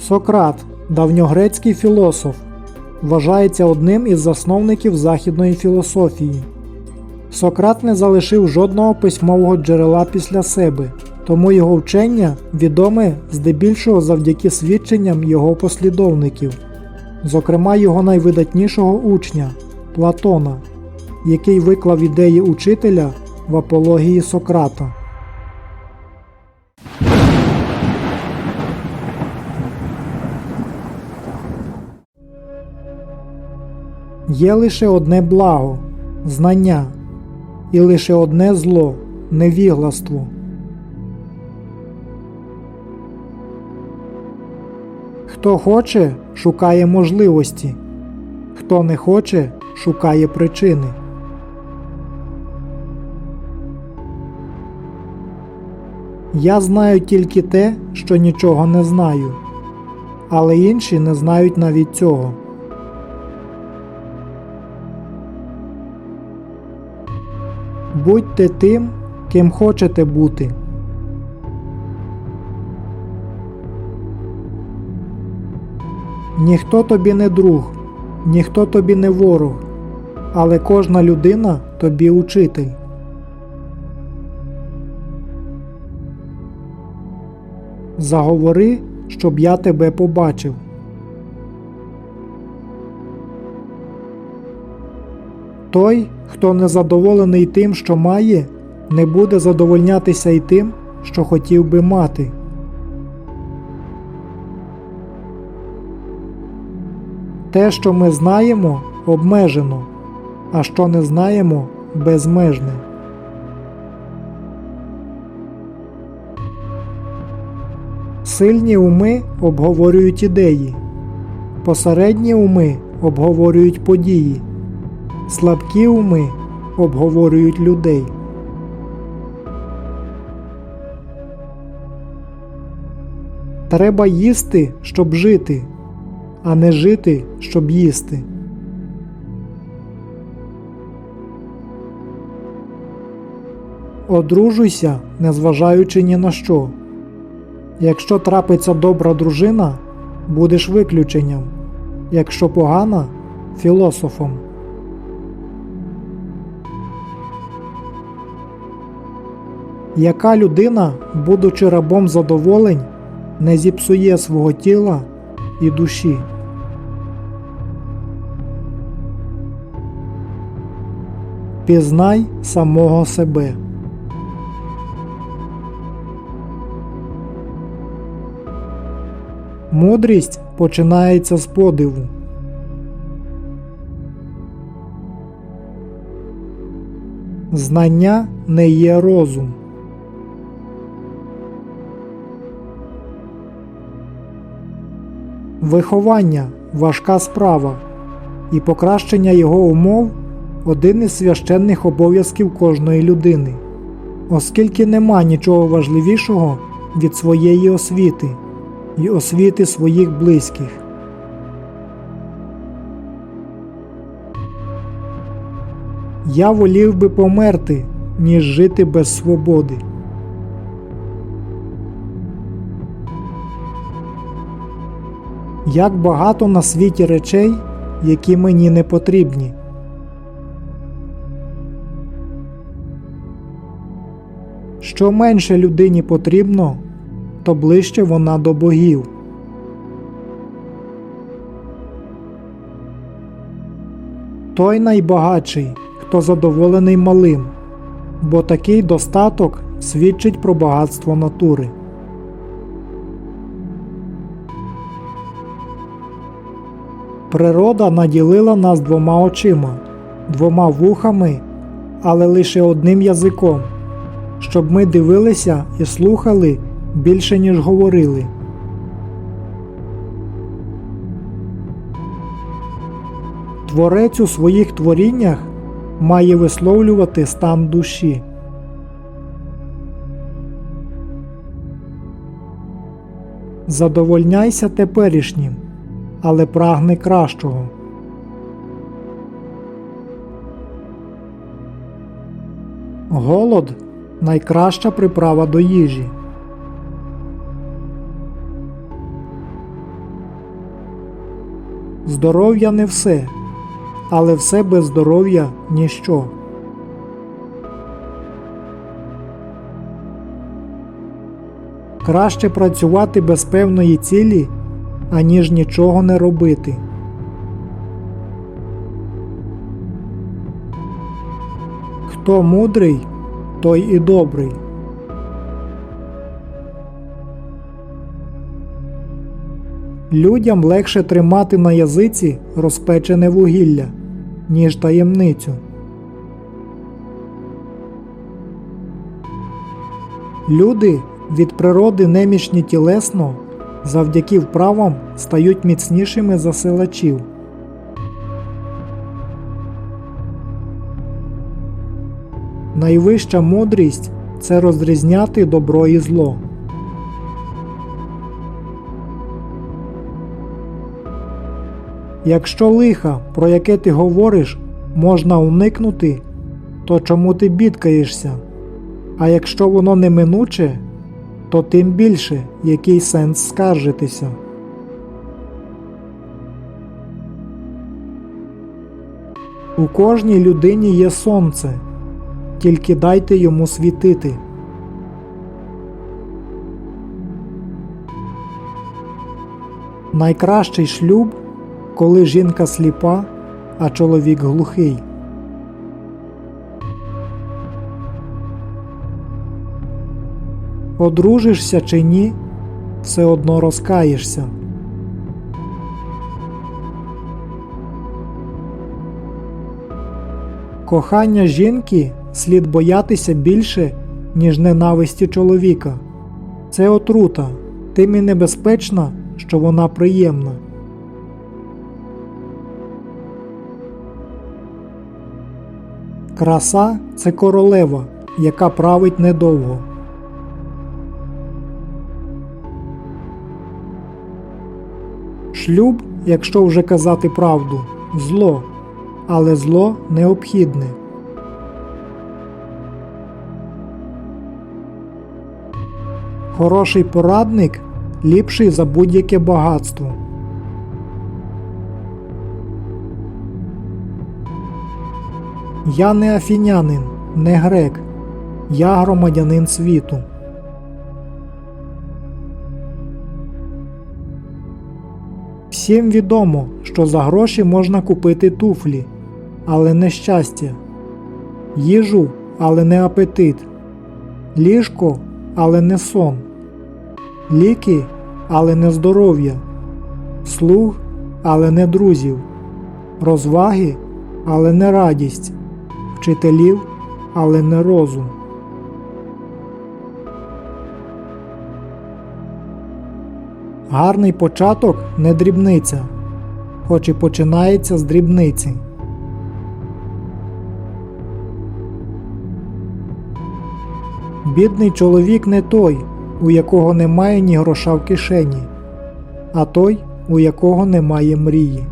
Сократ, давньогрецький філософ, вважається одним із засновників західної філософії. Сократ не залишив жодного письмового джерела після себе, тому його вчення відоме здебільшого завдяки свідченням його послідовників, зокрема його найвидатнішого учня Платона, який виклав ідеї учителя в апології Сократа. Є лише одне благо знання, і лише одне зло невігластво. Хто хоче, шукає можливості, хто не хоче, шукає причини. Я знаю тільки те, що нічого не знаю, але інші не знають навіть цього. Будьте тим, ким хочете бути. Ніхто тобі не друг, ніхто тобі не ворог, але кожна людина тобі учитель. Заговори, щоб я тебе побачив. Той, хто не задоволений тим, що має, не буде задовольнятися й тим, що хотів би мати. Те, що ми знаємо, обмежено, а що не знаємо, безмежне. Сильні уми обговорюють ідеї, посередні уми обговорюють події, слабкі уми обговорюють людей. Треба їсти, щоб жити, а не жити, щоб їсти. Одружуйся, незважаючи ні на що. Якщо трапиться добра дружина, будеш виключенням, якщо погана філософом. Яка людина, будучи рабом задоволень, не зіпсує свого тіла і душі? Пізнай самого себе. Мудрість починається з подиву. Знання не є розум. Виховання важка справа, і покращення його умов один із священних обов'язків кожної людини, оскільки нема нічого важливішого від своєї освіти і освіти своїх близьких. Я волів би померти, ніж жити без свободи. Як багато на світі речей, які мені не потрібні. Що менше людині потрібно, то ближче вона до богів. Той найбагатший, хто задоволений малим, бо такий достаток свідчить про багатство натури. Природа наділила нас двома очима, двома вухами, але лише одним язиком, щоб ми дивилися і слухали більше, ніж говорили. Творець у своїх творіннях має висловлювати стан душі. Задовольняйся теперішнім, але прагни кращого. Голод найкраща приправа до їжі. Здоров'я не все, але все без здоров'я ніщо. Краще працювати без певної цілі, аніж нічого не робити. Хто мудрий, той і добрий. Людям легше тримати на язиці розпечене вугілля, ніж таємницю. Люди від природи немічні тілесно, завдяки вправам стають міцнішими за силачів. Найвища мудрість це розрізняти добро і зло. Якщо лиха, про яке ти говориш, можна уникнути, то чому ти бідкаєшся? А якщо воно неминуче, то тим більше який сенс скаржитися. У кожній людині є сонце, тільки дайте йому світити. Найкращий шлюб, коли жінка сліпа, а чоловік глухий. Одружишся чи ні, все одно розкаєшся. Кохання жінки слід боятися більше, ніж ненависті чоловіка. Це отрута, тим і небезпечна, що вона приємна. Краса це королева, яка править недовго. Шлюб, якщо вже казати правду, зло, але зло необхідне. Хороший порадник ліпший за будь-яке багатство. Я не афінянин, не грек, я громадянин світу. Всім відомо, що за гроші можна купити туфлі, але не щастя, їжу, але не апетит, ліжко, але не сон, ліки, але не здоров'я, слуг, але не друзів, розваги, але не радість, вчителів, але не розум. Гарний початок не дрібниця, хоч і починається з дрібниці. Бідний чоловік не той, у якого немає ні гроша в кишені, а той, у якого немає мрії.